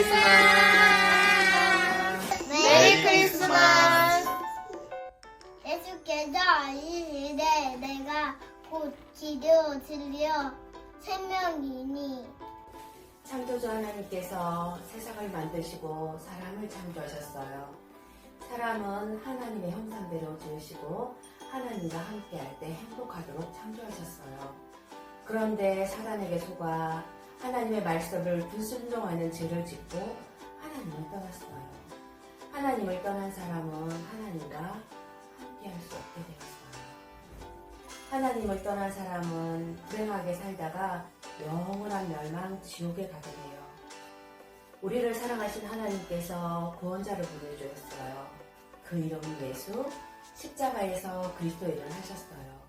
크리스마스. 메리 크리스마스. 예수께서 이르시되 내가 곧 길이요 진리요 생명이니. 창조주 하나님께서 세상을 만드시고 사람을 창조하셨어요. 사람은 하나님의 형상대로 지으시고 하나님과 함께할 때 행복하도록 창조하셨어요. 그런데 사단에게 속아 하나님의 말씀을 불순종하는 죄를 짓고 하나님을 떠났어요. 하나님을 떠난 사람은 하나님과 함께할 수 없게 되었어요. 하나님을 떠난 사람은 불행하게 살다가 영원한 멸망 지옥에 가게 돼요. 우리를 사랑하신 하나님께서 구원자를 보내주셨어요. 그 이름은 예수, 십자가에서 그리스도 일을 하셨어요.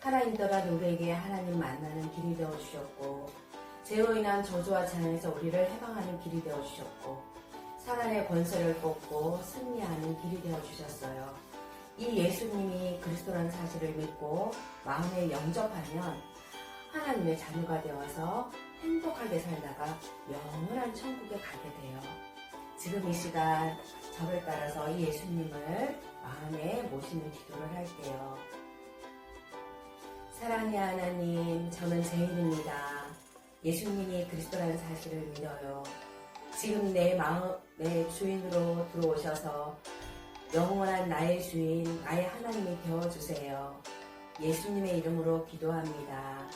하나님 떠난 우리에게 하나님 만나는 길이 되어주셨고, 죄로 인한 저주와 재난에서 우리를 해방하는 길이 되어주셨고, 사단의 권세를 꺾고 승리하는 길이 되어주셨어요. 이 예수님이 그리스도라는 사실을 믿고 마음에 영접하면 하나님의 자녀가 되어서 행복하게 살다가 영원한 천국에 가게 돼요. 지금 이 시간 저를 따라서 이 예수님을 마음에 모시는 기도를 할게요. 사랑의 하나님, 저는 죄인입니다. 예수님이 그리스도라는 사실을 믿어요. 지금 내 마음의 주인으로 들어오셔서 영원한 나의 주인, 나의 하나님이 되어주세요. 예수님의 이름으로 기도합니다.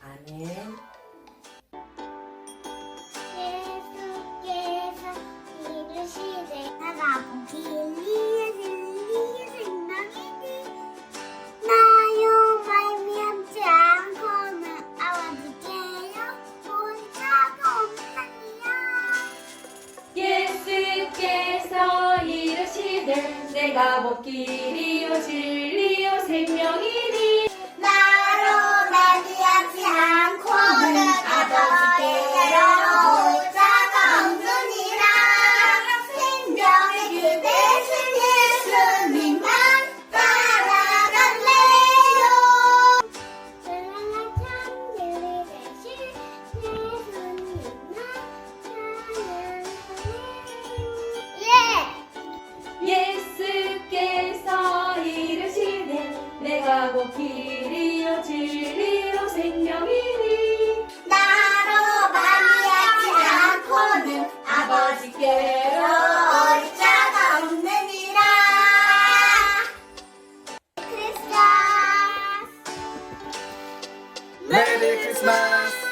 아멘. 예수께서 이르시되 나가 길이 내가 못 길이요 진리요 생명이니 아버지께로 올 자가 없느니라. 크리스마스. 메리 크리스마스